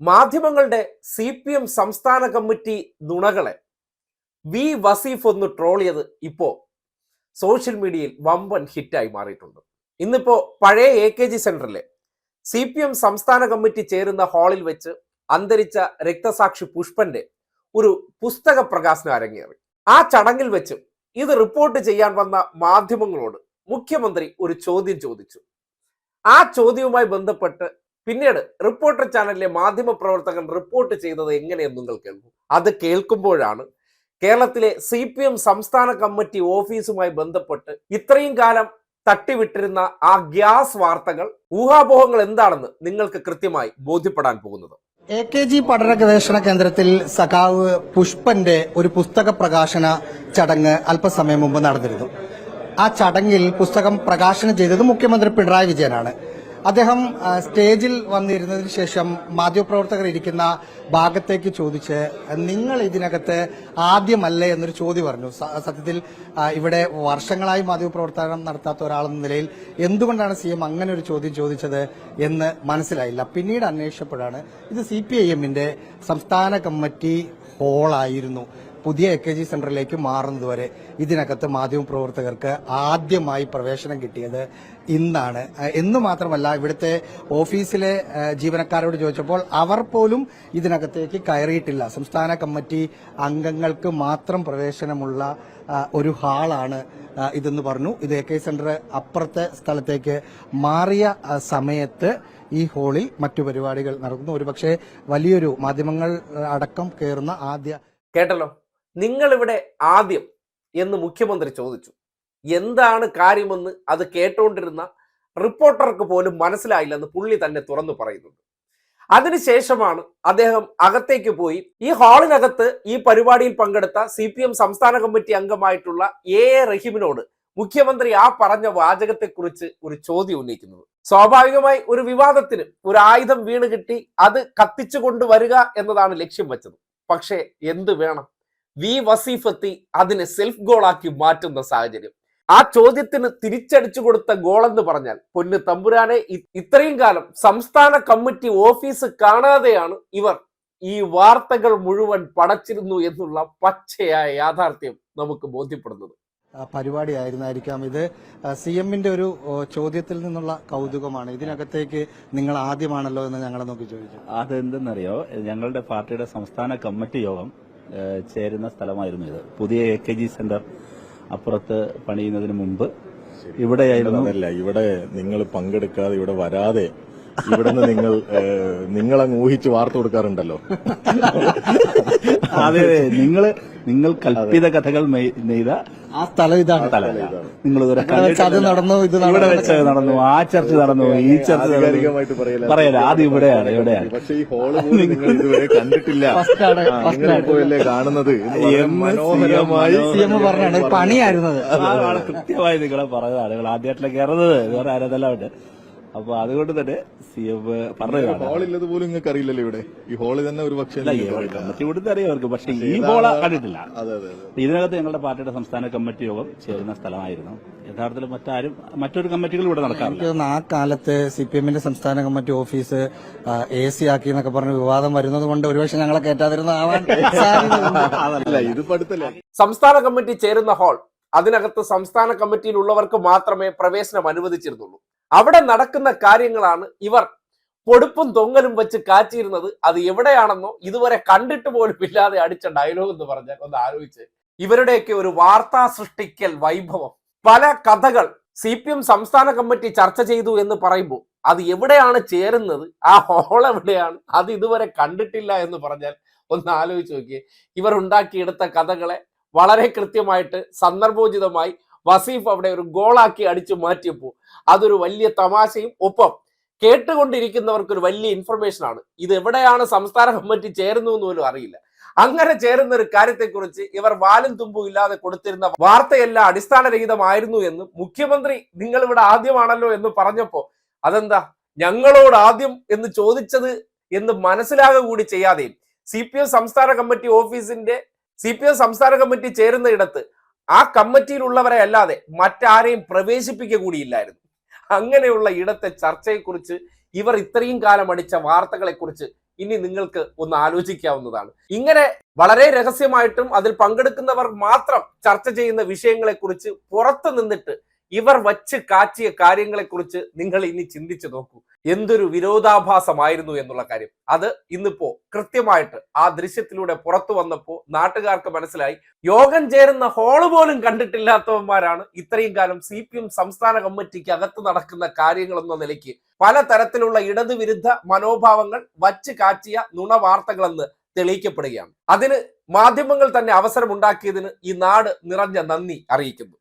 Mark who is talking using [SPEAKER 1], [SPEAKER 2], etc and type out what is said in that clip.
[SPEAKER 1] മാധ്യമങ്ങളുടെ C P M സംസ്ഥാന committee നുണകളെ വി വസീഫ് ഒന്ന് ട്രോൾ ചെയ്ത് ഇപ്പോ സോഷ്യൽ മീഡിയയിൽ വമ്പൻ ഹിറ്റായി മാറിയിട്ടുണ്ട്. ഇന്നിപ്പോ പഴയ എ കെ ജി സെന്ററിലെ സി പി എം സംസ്ഥാന കമ്മിറ്റി ചേരുന്ന ഹാളിൽ വെച്ച് അന്തരിച്ച രക്തസാക്ഷി പുഷ്പന്റെ ഒരു പുസ്തക പ്രകാശനം അരങ്ങേറി. ആ ചടങ്ങിൽ വെച്ച് ഇത് റിപ്പോർട്ട് ചെയ്യാൻ വന്ന മാധ്യമങ്ങളോട് മുഖ്യമന്ത്രി ഒരു ചോദ്യം ചോദിച്ചു. ആ ചോദ്യവുമായി ബന്ധപ്പെട്ട് പിന്നീട് റിപ്പോർട്ടർ ചാനലിലെ മാധ്യമ പ്രവർത്തകൻ റിപ്പോർട്ട് ചെയ്തത് എങ്ങനെയെന്ന് നിങ്ങൾ കേൾക്കും. അത് കേൾക്കുമ്പോഴാണ് കേരളത്തിലെ സി പി എം സംസ്ഥാന കമ്മിറ്റി ഓഫീസുമായി ബന്ധപ്പെട്ട് ഇത്രയും കാലം തട്ടിവിട്ടിരുന്ന ആ ഗ്യാസ് വാർത്തകൾ ഊഹാപോഹങ്ങൾ എന്താണെന്ന് നിങ്ങൾക്ക് കൃത്യമായി ബോധ്യപ്പെടാൻ പോകുന്നത്.
[SPEAKER 2] എ കെ ജി പഠന ഗവേഷണ കേന്ദ്രത്തിൽ സഖാവ് പുഷ്പന്റെ ഒരു പുസ്തക പ്രകാശന ചടങ്ങ് അല്പസമയം മുമ്പ് നടന്നിരുന്നു. ആ ചടങ്ങിൽ പുസ്തകം പ്രകാശനം ചെയ്തത് മുഖ്യമന്ത്രി പിണറായി വിജയനാണ്. അദ്ദേഹം സ്റ്റേജിൽ വന്നിരുന്നതിന് ശേഷം മാധ്യമപ്രവർത്തകർ ഇരിക്കുന്ന ഭാഗത്തേക്ക് ചോദിച്ച് നിങ്ങൾ ഇതിനകത്ത് ആദ്യമല്ലേ? എന്നൊരു ചോദ്യം പറഞ്ഞു. സത്യത്തിൽ ഇവിടെ വർഷങ്ങളായി മാധ്യമപ്രവർത്തനം നടത്താത്ത ഒരാളെന്ന നിലയിൽ എന്തുകൊണ്ടാണ് സി എം അങ്ങനെ ഒരു ചോദ്യം ചോദിച്ചത് എന്ന് മനസ്സിലായില്ല. പിന്നീട് അന്വേഷിച്ചപ്പോഴാണ് ഇത് സി പി ഐ എമ്മിന്റെ സംസ്ഥാന കമ്മിറ്റി ഹാളായിരുന്നു. പുതിയ എ കെ ജി സെന്ററിലേക്ക് മാറുന്നതുവരെ ഇതിനകത്ത് മാധ്യമപ്രവർത്തകർക്ക് ആദ്യമായി പ്രവേശനം കിട്ടിയത് ഇന്നാണ്. എന്ന് മാത്രമല്ല ഇവിടുത്തെ ഓഫീസിലെ ജീവനക്കാരോട് ചോദിച്ചപ്പോൾ അവർ പോലും ഇതിനകത്തേക്ക് കയറിയിട്ടില്ല. സംസ്ഥാന കമ്മിറ്റി അംഗങ്ങൾക്ക് മാത്രം പ്രവേശനമുള്ള ഒരു ഹാളാണ് ഇതെന്ന് പറഞ്ഞു. ഇത് എ കെ സെന്റർ അപ്പുറത്തെ സ്ഥലത്തേക്ക് മാറിയ സമയത്ത് ഈ ഹോളിൽ മറ്റു പരിപാടികൾ നടക്കുന്നു. ഒരുപക്ഷെ വലിയൊരു മാധ്യമങ്ങൾ അടക്കം കയറുന്ന ആദ്യ
[SPEAKER 1] കേട്ടല്ലോ. നിങ്ങൾ ഇവിടെ ആദ്യം എന്ന് മുഖ്യമന്ത്രി ചോദിച്ചു. എന്താണ് കാര്യമെന്ന് അത് കേട്ടുകൊണ്ടിരുന്ന റിപ്പോർട്ടർക്ക് പോലും മനസ്സിലായില്ലെന്ന് പുള്ളി തന്നെ തുറന്നു പറയുന്നുണ്ട്. അതിനുശേഷമാണ് അദ്ദേഹം അകത്തേക്ക് പോയി ഈ ഹാളിനകത്ത് ഈ പരിപാടിയിൽ പങ്കെടുത്ത സി പി എം സംസ്ഥാന കമ്മിറ്റി അംഗമായിട്ടുള്ള എ എ റഹീമിനോട് മുഖ്യമന്ത്രി ആ പറഞ്ഞ വാചകത്തെക്കുറിച്ച് ഒരു ചോദ്യം ഉന്നയിക്കുന്നത്. സ്വാഭാവികമായി ഒരു വിവാദത്തിന് ഒരു ആയുധം വീണ് കിട്ടി അത് കത്തിച്ചു കൊണ്ടുവരിക എന്നതാണ് ലക്ഷ്യം വെച്ചത്. പക്ഷേ എന്ത് വേണം? വി വസീഫത്തി അതിനെ സെൽഫ് ഗോളാക്കി മാറ്റുന്ന സാഹചര്യം. ആ ചോദ്യത്തിന് തിരിച്ചടിച്ചു കൊടുത്ത ഗോൾ എന്ന് പറഞ്ഞാൽ പൊന്ന് തമ്പുരാനെ ഇത്രയും കാലം സംസ്ഥാന കമ്മിറ്റി ഓഫീസ് കാണാതെയാണ് ഇവർ ഈ വാർത്തകൾ മുഴുവൻ പടച്ചിരുന്നു എന്നുള്ള പച്ചയായ യാഥാർത്ഥ്യം നമുക്ക് ബോധ്യപ്പെടുന്നത്.
[SPEAKER 2] ആ, പരിപാടിയായിരുന്നായിരിക്കാം ഇത്. സി എമ്മിന്റെ ഒരു ചോദ്യത്തിൽ നിന്നുള്ള കൗതുകമാണ്. ഇതിനകത്തേക്ക് നിങ്ങൾ ആദ്യമാണല്ലോ എന്ന് ഞങ്ങളെ നോക്കി ചോദിച്ചു.
[SPEAKER 3] അതെന്തെന്നറിയോ? ഞങ്ങളുടെ പാർട്ടിയുടെ സംസ്ഥാന കമ്മിറ്റി യോഗം ചേരുന്ന സ്ഥലമായിരുന്നു ഇത്. പുതിയ എ കെ ജി സെന്റർ അപ്പുറത്ത് പണിയുന്നതിന് മുമ്പ്. ഇവിടെയായിരുന്നു
[SPEAKER 4] അതല്ല ഇവിടെ നിങ്ങൾ പങ്കെടുക്കാതെ ഇവിടെ വരാതെ ഇവിടുന്ന് നിങ്ങൾ നിങ്ങളങ്ങ് ഊഹിച്ച് വാർത്ത കൊടുക്കാറുണ്ടല്ലോ.
[SPEAKER 3] അതെ അതെ. നിങ്ങൾ നിങ്ങൾ കൽപ്പിത കഥകൾ നെയ്ത
[SPEAKER 2] ആ സ്ഥലം ഇതാണ്.
[SPEAKER 3] നിങ്ങൾ
[SPEAKER 2] അത് നടന്നു ഇത്
[SPEAKER 3] ഇവിടെ
[SPEAKER 2] നടന്നു.
[SPEAKER 3] വെച്ച് നടന്നു. ആ ചർച്ച നടന്നു. ഈ ചർച്ച
[SPEAKER 4] പറയല്ലേ പറയല.
[SPEAKER 3] അത് ഇവിടെയാണ് ഇവിടെയാണ്.
[SPEAKER 4] പക്ഷേ ഈ ഹോൾ നിങ്ങൾ ഇതുവരെ കണ്ടിട്ടില്ല.
[SPEAKER 2] ഫസ്റ്റ് ആണ്,
[SPEAKER 4] ആ,
[SPEAKER 2] ആണ്.
[SPEAKER 4] ഇപ്പോഴല്ലേ കാണുന്നത് മനോഹരമായി
[SPEAKER 2] പറഞ്ഞാണ്. പണിയായിരുന്നത്
[SPEAKER 3] കൃത്യമായി നിങ്ങളെ പറഞ്ഞതാണ്. ആളുകൾ ആദ്യമായിട്ടുള്ള കയറുന്നത് വേറെ ആരതെല്ലാം ഉണ്ട്. അപ്പൊ അതുകൊണ്ട് തന്നെ സി എം പറഞ്ഞു
[SPEAKER 4] ഹോളില്ലത് പോലും നിങ്ങൾക്ക് അറിയില്ലല്ലോ ഇവിടെ. ഈ ഹോളിൽ തന്നെ ഒരു പക്ഷേ.
[SPEAKER 3] കമ്മിറ്റി കൊടുത്ത് അറിയാം അവർക്ക് പക്ഷെ ഈ ഹോൾ കണ്ടിട്ടില്ല. ഇതിനകത്ത് ഞങ്ങളുടെ പാർട്ടിയുടെ സംസ്ഥാന കമ്മിറ്റി യോഗം ചേരുന്ന സ്ഥലമായിരുന്നു. യഥാർത്ഥത്തിൽ മറ്റാരും മറ്റൊരു കമ്മിറ്റികൾ ഇവിടെ നടക്കാറില്ല.
[SPEAKER 2] ആ കാലത്ത് സി പി എമ്മിന്റെ സംസ്ഥാന കമ്മിറ്റി ഓഫീസ് എ സി ആക്കി എന്നൊക്കെ പറഞ്ഞ് വിവാദം വരുന്നത് കൊണ്ട് ഒരുപക്ഷെ ഞങ്ങളെ കയറ്റാതിരുന്ന ആവാൻ
[SPEAKER 4] ഇത് പഠിത്തല്ല?
[SPEAKER 1] സംസ്ഥാന കമ്മിറ്റി ചേരുന്ന ഹാൾ അതിനകത്ത് സംസ്ഥാന കമ്മിറ്റിയിലുള്ളവർക്ക് മാത്രമേ പ്രവേശനം അനുവദിച്ചിരുന്നുള്ളൂ. അവിടെ നടക്കുന്ന കാര്യങ്ങളാണ് ഇവർ. പൊടുപ്പും തൊങ്ങലും വെച്ച് കാച്ചിരുന്നത് അത് എവിടെയാണെന്നോ ഇതുവരെ കണ്ടിട്ട് പോലും ഇല്ലാതെ അടിച്ച ഡയലോഗ് എന്ന് പറഞ്ഞാൽ ഒന്ന് ആലോചിച്ച്. ഇവരുടെയൊക്കെ ഒരു വാർത്താ സൃഷ്ടിക്കൽ വൈഭവം. പല കഥകൾ സി പി എം സംസ്ഥാന കമ്മിറ്റി ചർച്ച ചെയ്തു എന്ന് പറയുമ്പോൾ അത് എവിടെയാണ് ചേരുന്നത്? ആ ഹോൾ എവിടെയാണ്? അത് ഇതുവരെ കണ്ടിട്ടില്ല എന്ന് പറഞ്ഞാൽ ഒന്ന് ആലോചിച്ച് നോക്കിയേ. ഇവർ ഉണ്ടാക്കിയെടുത്ത കഥകളെ വളരെ കൃത്യമായിട്ട് സന്ദർഭോചിതമായി വസീഫ് അവിടെ ഒരു ഗോളാക്കി അടിച്ചു മാറ്റിയപ്പോൾ അതൊരു വലിയ തമാശയും. ഒപ്പം കേട്ടുകൊണ്ടിരിക്കുന്നവർക്ക് ഒരു വലിയ ഇൻഫർമേഷൻ ആണ്. ഇത് എവിടെയാണ് സംസ്ഥാന കമ്മിറ്റി ചേരുന്നു എന്ന് പോലും അറിയില്ല. അങ്ങനെ ചേരുന്ന ഒരു കാര്യത്തെക്കുറിച്ച് ഇവർ വാലും തുമ്പും ഇല്ലാതെ കൊടുത്തിരുന്ന വാർത്തയെല്ലാം അടിസ്ഥാനരഹിതമായിരുന്നു എന്ന് മുഖ്യമന്ത്രി നിങ്ങൾ ഇവിടെ ആദ്യമാണല്ലോ എന്ന് പറഞ്ഞപ്പോ അതെന്താ? ഞങ്ങളോട് ആദ്യം എന്ന് ചോദിച്ചത് എന്ന് മനസ്സിലാകുക കൂടി ചെയ്യാതെയും സി പി എം സംസ്ഥാന കമ്മിറ്റി ഓഫീസിന്റെ സി പി എം സംസ്ഥാന കമ്മിറ്റി ചേരുന്ന ഇടത്ത് ആ കമ്മിറ്റിയിലുള്ളവരെ അല്ലാതെ മറ്റാരെയും പ്രവേശിപ്പിക്കുക കൂടിയില്ലായിരുന്നു. അങ്ങനെയുള്ള ഇടത്തെ ചർച്ചയെക്കുറിച്ച് ഇവർ ഇത്രയും കാലം അടിച്ച വാർത്തകളെക്കുറിച്ച് ഇനി നിങ്ങൾക്ക് ഒന്ന് ആലോചിക്കാവുന്നതാണ്. ഇങ്ങനെ വളരെ രഹസ്യമായിട്ടും അതിൽ പങ്കെടുക്കുന്നവർ മാത്രം ചർച്ച ചെയ്യുന്ന വിഷയങ്ങളെക്കുറിച്ച് പുറത്തു നിന്നിട്ട് ഇവർ വച്ച് കാച്ചിയ കാര്യങ്ങളെക്കുറിച്ച് നിങ്ങൾ ഇനി ചിന്തിച്ചു നോക്കൂ. എന്തൊരു വിരോധാഭാസമായിരുന്നു എന്നുള്ള കാര്യം. അത് ഇന്നിപ്പോ കൃത്യമായിട്ട് ആ ദൃശ്യത്തിലൂടെ പുറത്തു വന്നപ്പോ നാട്ടുകാർക്ക് മനസ്സിലായി. യോഗം ചേരുന്ന ഹോൾ പോലും കണ്ടിട്ടില്ലാത്തവന്മാരാണ് ഇത്രയും കാലം സി പി എം സംസ്ഥാന കമ്മിറ്റിക്ക് അകത്ത് നടക്കുന്ന കാര്യങ്ങൾ എന്ന നിലയ്ക്ക്. പലതരത്തിലുള്ള ഇടതുവിരുദ്ധ മനോഭാവങ്ങൾ വച്ച് കാച്ചിയ നുണ വാർത്തകളെന്ന് തെളിയിക്കപ്പെടുകയാണ്. അതിന് മാധ്യമങ്ങൾ തന്നെ അവസരമുണ്ടാക്കിയതിന് ഈ നാട് നിറഞ്ഞ നന്ദി അറിയിക്കുന്നു.